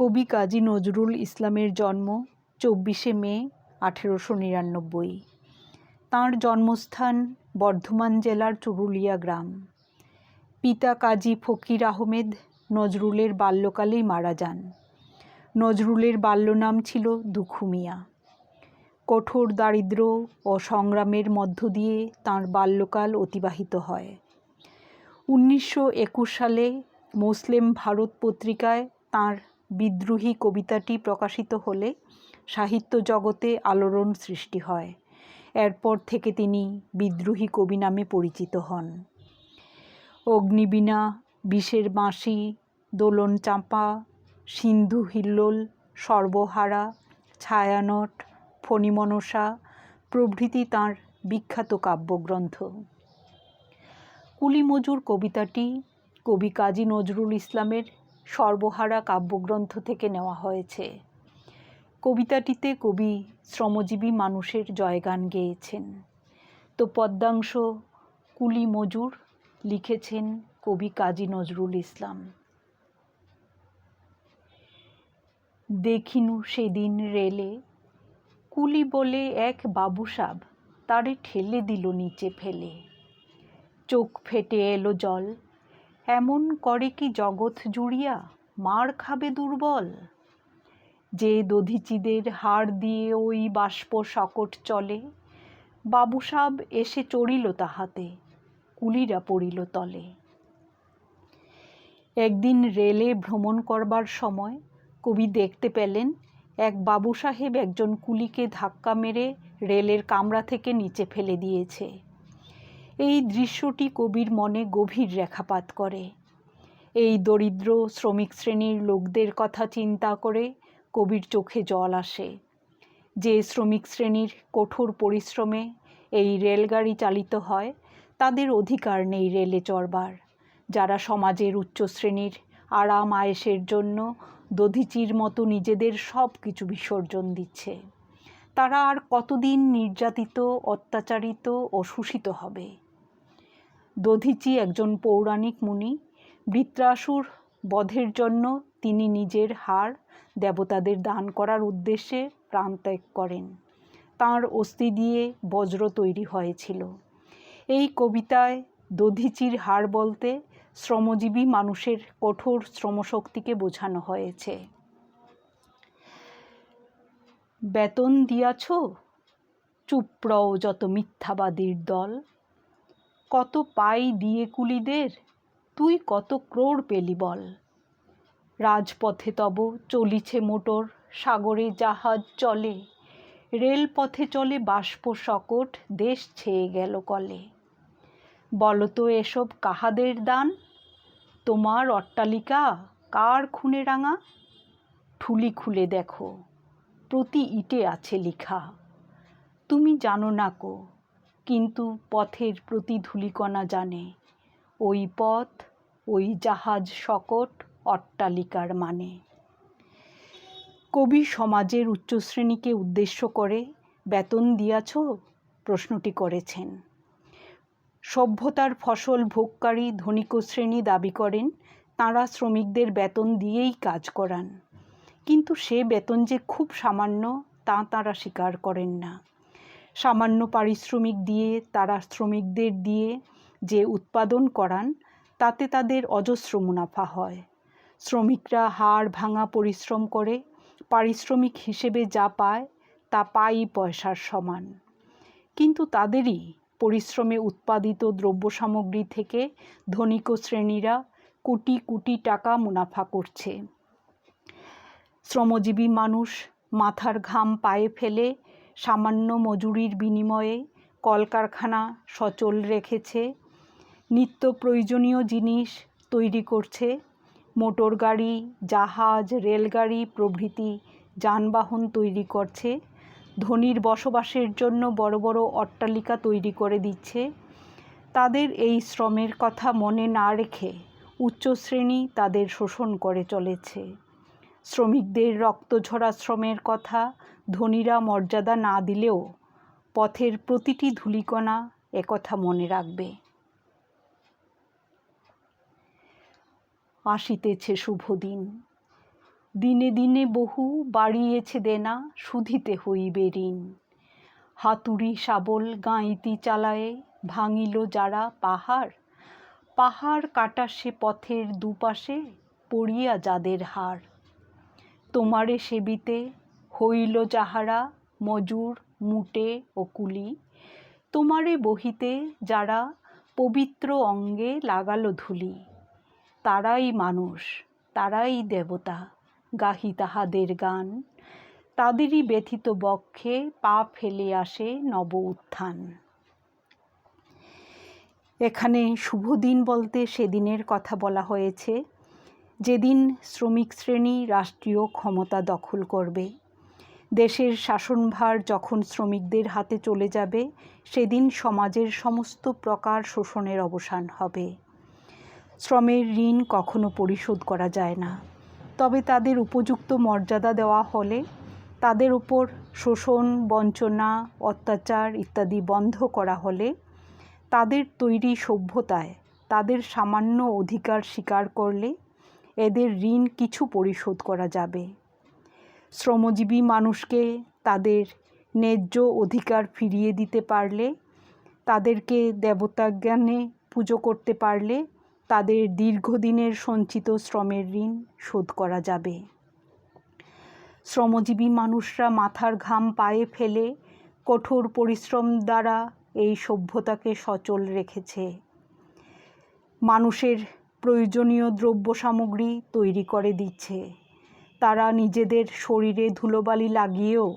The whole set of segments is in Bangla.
কবি কাজী নজরুল ইসলামের জন্ম চব্বিশে মে, আঠেরোশো নিরানব্বই। তাঁর জন্মস্থান বর্ধমান জেলার চুরুলিয়া গ্রাম। পিতা কাজী ফকির আহমেদ নজরুলের বাল্যকালেই মারা যান। নজরুলের বাল্যনাম ছিল দুখুমিয়া। কঠোর দারিদ্র্য ও সংগ্রামের মধ্য দিয়ে তাঁর বাল্যকাল অতিবাহিত হয়। উনিশশো একুশ সালে মুসলিম ভারত পত্রিকায় তাঁর বিদ্রোহী কবিতাটি প্রকাশিত হলে সাহিত্য জগতে আলোড়ন সৃষ্টি হয়। এরপর থেকে তিনি বিদ্রোহী কবি নামে পরিচিত হন। অগ্নিবীণা, বিষের বাঁশি, দোলন চাঁপা, সিন্ধু হিল্লোল, সর্বহারা, ছায়ানট, ফণিমনসা প্রভৃতি তাঁর বিখ্যাত কাব্যগ্রন্থ। কুলিমজুর কবিতাটি কবি কাজী নজরুল ইসলামের সর্বহারা কাব্যগ্রন্থ থেকে নেওয়া হয়েছে। কবিতাটিতে কবি শ্রমজীবী মানুষের জয়গান গেয়েছেন। তো পদ্মাংশ কুলি মজুর লিখেছেন কবি কাজী নজরুল ইসলাম। দেখিনু সেদিন রেলে, কুলি বলে এক বাবুসাব তারে ঠেলে দিল নিচে ফেলে। চোখ ফেটে এলো জল এমন করে কি জগৎ জুড়িয়া মার খাবে দুর্বল? যে দধিচিদের হাড় দিয়ে ওই বাষ্প সকট চলে বাবুসাব এসে চড়িল তাহাতে, কুলিরা পড়িল তলে। একদিন রেলে ভ্রমণ করবার সময় কবি দেখতে পেলেন, এক বাবু সাহেব একজন কুলিকে ধাক্কা মেরে রেলের কামরা থেকে নিচে ফেলে দিয়েছে। এই দৃশ্যটি কবির মনে গভীর রেখাপাত করে। এই দরিদ্র শ্রমিক শ্রেণির লোকদের কথা চিন্তা করে কবির চোখে জল আসে। যে শ্রমিক শ্রেণির কঠোর পরিশ্রমে এই রেলগাড়ি চালিত হয়, তাদের অধিকার নেই রেলে চড়বার। যারা সমাজের উচ্চ শ্রেণির আরাম আয়েসের জন্য দধিচির মতো নিজেদের সব কিছু বিসর্জন দিচ্ছে, তারা আর কতদিন নির্যাতিত, অত্যাচারিত ও শোষিত হবে? দধিচি একজন পৌরাণিক মুনি। বৃত্রাসুর বধের জন্য তিনি নিজের হাড় দেবতাদের দান করার উদ্দেশ্যে প্রাণত্যাগ করেন। তাঁর অস্থি দিয়ে বজ্র তৈরি হয়েছিল। এই কবিতায় দধিচির হাড় বলতে শ্রমজীবী মানুষের কঠোর শ্রমশক্তিকে বোঝানো হয়েছে। বেতন দিয়াছ? চুপ্রও যত মিথ্যাবাদীর দল। কত পাই দিয়ে কুলিদের? তুই কত ক্রোড় পেলি বল। রাজপথে তব চলিছে মোটর, সাগরে জাহাজ চলে। রেলপথে চলে বাষ্প সকট, দেশ ছেয়ে গেল কলে। বলতো এসব কাহাদের দান? তোমার অট্টালিকা কার খুনে রাঙা? ঠুলি খুলে দেখো, প্রতি ইটে আছে লিখা। তুমি জানো না কো কিন্তু পথের প্রতি ধুলিকণা জানে। ওই পথ, ওই জাহাজ সকট অট্টালিকার মানে। কবি সমাজের উচ্চশ্রেণীকে উদ্দেশ্য করে বেতন দিয়াছ? প্রশ্নটি করেছেন। সভ্যতার ফসল ভোগকারী ধনিক শ্রেণি দাবি করেন, তাঁরা শ্রমিকদের বেতন দিয়েই কাজ করান। কিন্তু সে বেতন যে খুব সামান্য, তা তাঁরা স্বীকার করেন না। সামান্য পারিশ্রমিক দিয়ে, তারা শ্রমিকদের দিয়ে যে উৎপাদন করান, তাতে তাদের অজস্র মুনাফা হয়। শ্রমিকরা হাড় ভাঙা পরিশ্রম করে, পারিশ্রমিক হিসেবে যা পায়, তা পাই পয়সার সমান। কিন্তু তাদেরই পরিশ্রমে উৎপাদিত দ্রব্য সামগ্রী থেকে ধনিক শ্রেণীরা কোটি কোটি টাকা মুনাফা করছে। শ্রমজীবী মানুষ মাথার ঘাম পায়ে ফেলে সামান্য মজুরির বিনিময়ে কলকারখানা সচল রেখেছে। নিত্য প্রয়োজনীয় জিনিস তৈরি করছে। মোটর গাড়ি, জাহাজ, রেলগাড়ি প্রভৃতি যানবাহন তৈরি করছে। ধনির বসবাসের জন্য বড় বড় অট্টালিকা তৈরি করে দিচ্ছে। তাদের এই শ্রমের কথা মনে না রেখে উচ্চশ্রেণী তাদের শোষণ করে চলেছে। শ্রমিকদের রক্তঝরা শ্রমের কথা ধনীরা মর্যাদা না দিলেও পথের প্রতিটি ধূলিকণা একথা মনে রাখবে। আসিতেছে শুভ দিন। দিনে দিনে বহু বাড়িয়েছে দেনা শুধিতে হইবে ঋণ। হাতুড়ি শাবল গাঁইতি চালায়ে ভাঙিল যারা পাহাড় পাহাড় কাটা সে পথের দুপাশে পড়িয়া যাদের হার তোমারে সেবিতে হইল যাহারা মজুর, মুটে ও কুলি তোমারে বহিতে যারা পবিত্র অঙ্গে লাগালো ধুলি, তারাই মানুষ, তারাই দেবতা, গাহি তাহাদের গান। তাদেরই ব্যথিত বক্ষে পা ফেলে আসে নব উত্থান। এখানে শুভ দিন বলতে সেদিনের কথা বলা হয়েছে। যেদিন শ্রমিক শ্রেণি রাষ্ট্রীয় ক্ষমতা দখল করবে দেশের শাসনভার যখন শ্রমিকদের হাতে চলে যাবে, সেদিন সমাজের সমস্ত প্রকার শোষণের অবসান হবে। শ্রমের ঋণ কখনো পরিশোধ করা যায় না। তবে তাদের উপযুক্ত মর্যাদা দেওয়া হলে তাদের উপর শোষণ, বঞ্চনা, অত্যাচার ইত্যাদি বন্ধ করা হলে তাদের তৈরি সভ্যতায় তাদের সামান্য অধিকার স্বীকার করলে এদের ঋণ কিছু পরিশোধ করা যাবে। শ্রমজীবী মানুষকে তাদের ন্যায্য অধিকার ফিরিয়ে দিতে পারলে, তাদেরকে দেবতা জ্ঞানে পুজো করতে পারলে তাদের দীর্ঘদিনের সঞ্চিত শ্রমের ঋণ শোধ করা যাবে। শ্রমজীবী মানুষরা মাথার ঘাম পায়ে ফেলে কঠোর পরিশ্রম দ্বারা এই সভ্যতাকে সচল রেখেছে। মানুষের প্রয়োজনীয় দ্রব্য সামগ্রী তৈরি করে দিচ্ছে। তারা নিজেদের শরীরে ধুলোবালি লাগিয়েও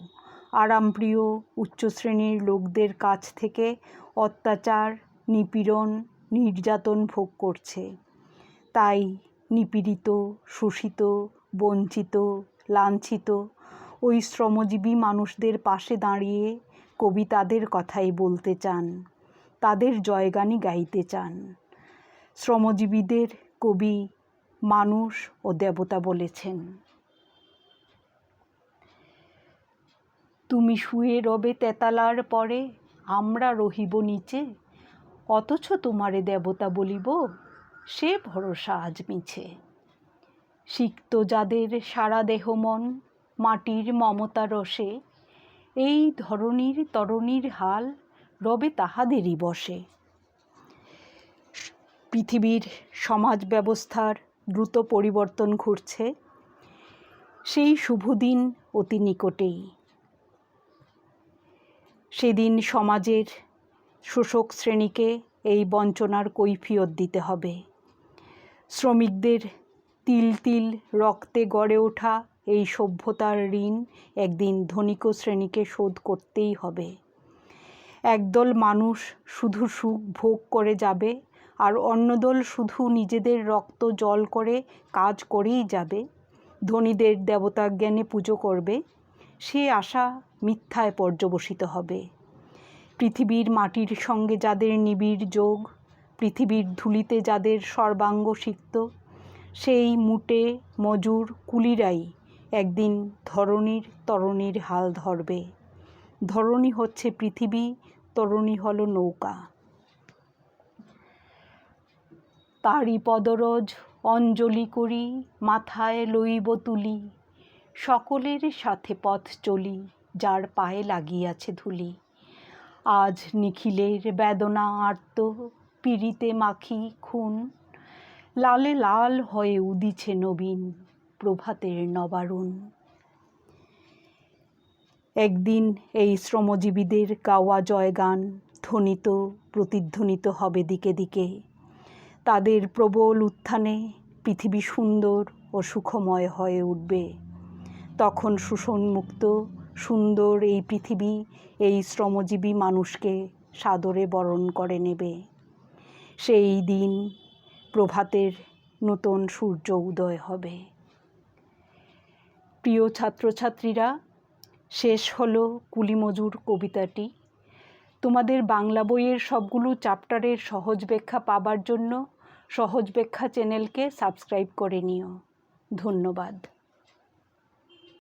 আরামপ্রিয় উচ্চ শ্রেণির লোকদের কাছ থেকে অত্যাচার, নিপীড়ন, নির্যাতন ভোগ করছে। তাই নিপীড়িত, শোষিত, বঞ্চিত, লাঞ্ছিত ওই শ্রমজীবী মানুষদের পাশে দাঁড়িয়ে কবি তাদের কথাই বলতে চান, তাদের জয়গানই গাইতে চান। শ্রমজীবীদের কবি মানুষ ও দেবতা বলেছেন। তুমি শুয়ে রবে তেতালার পরে, আমরা রহিব নিচে। অথচ তোমারে দেবতা বলিব, সে ভরসা আজ মিছে। সিক্ত যাদের সারা দেহ মন, মাটির মমতা রসে, এই ধরনীর তরণীর হাল রবে তাহাদেরই বসে। পৃথিবীর সমাজ ব্যবস্থার দ্রুত পরিবর্তন ঘটছে। সেই শুভদিন অতি নিকটেই। সেদিন সমাজের শোষক শ্রেণীকে এই বঞ্চনার কৈফিয়ত দিতে হবে। শ্রমিকদের তিল তিল রক্তে গড়ে ওঠা এই সভ্যতার ঋণ একদিন ধনিক শ্রেণীকে শোধ করতেই হবে। একদল মানুষ শুধু সুখ ভোগ করে যাবে, আর অন্যদল শুধু নিজেদের রক্ত জল করে কাজ করেই যাবে। ধনীদের দেবতা জ্ঞানে পুজো করবে। সে আশা মিথ্যায় পর্যবসিত হবে। পৃথিবীর মাটির সঙ্গে যাদের নিবিড় যোগ, পৃথিবীর ধুলিতে যাদের সর্বাঙ্গ সিক্ত, সেই মুটে, মজুর কুলিরাই একদিন ধরণীর তরণীর হাল ধরবে। ধরণী হচ্ছে পৃথিবী, তরণী হল নৌকা। তারই পদরজ অঞ্জলি করি, মাথায় লইব তুলি, সকলের সাথে পথ চলি। যার পায়ে লাগিয়াছে ধুলি। আজ নিখিলের বেদনা আর্ত পিড়িতে মাখি খুন। লালে লাল হয়ে উদিছে নবীন প্রভাতের নবারুণ। একদিন এই শ্রমজীবীদের গাওয়া জয়গান ধ্বনিত, প্রতিধ্বনিত হবে দিকে দিকে। তাদের প্রবল উত্থানে পৃথিবী সুন্দর ও সুখময় হয়ে উঠবে। তখন শোষণমুক্ত সুন্দর এই পৃথিবী, এই শ্রমজীবী মানুষকে সাদরে বরণ করে নেবে। সেই দিন প্রভাতের নতুন সূর্য উদয় হবে। প্রিয় ছাত্রছাত্রীরা, শেষ হলো কুলিমজুর কবিতাটি। তোমাদের বাংলা বইয়ের সবগুলো চ্যাপ্টারের সহজ ব্যাখ্যা পাবার জন্য সহজ ব্যাখ্যা চ্যানেলকে সাবস্ক্রাইব করে নিও। ধন্যবাদ।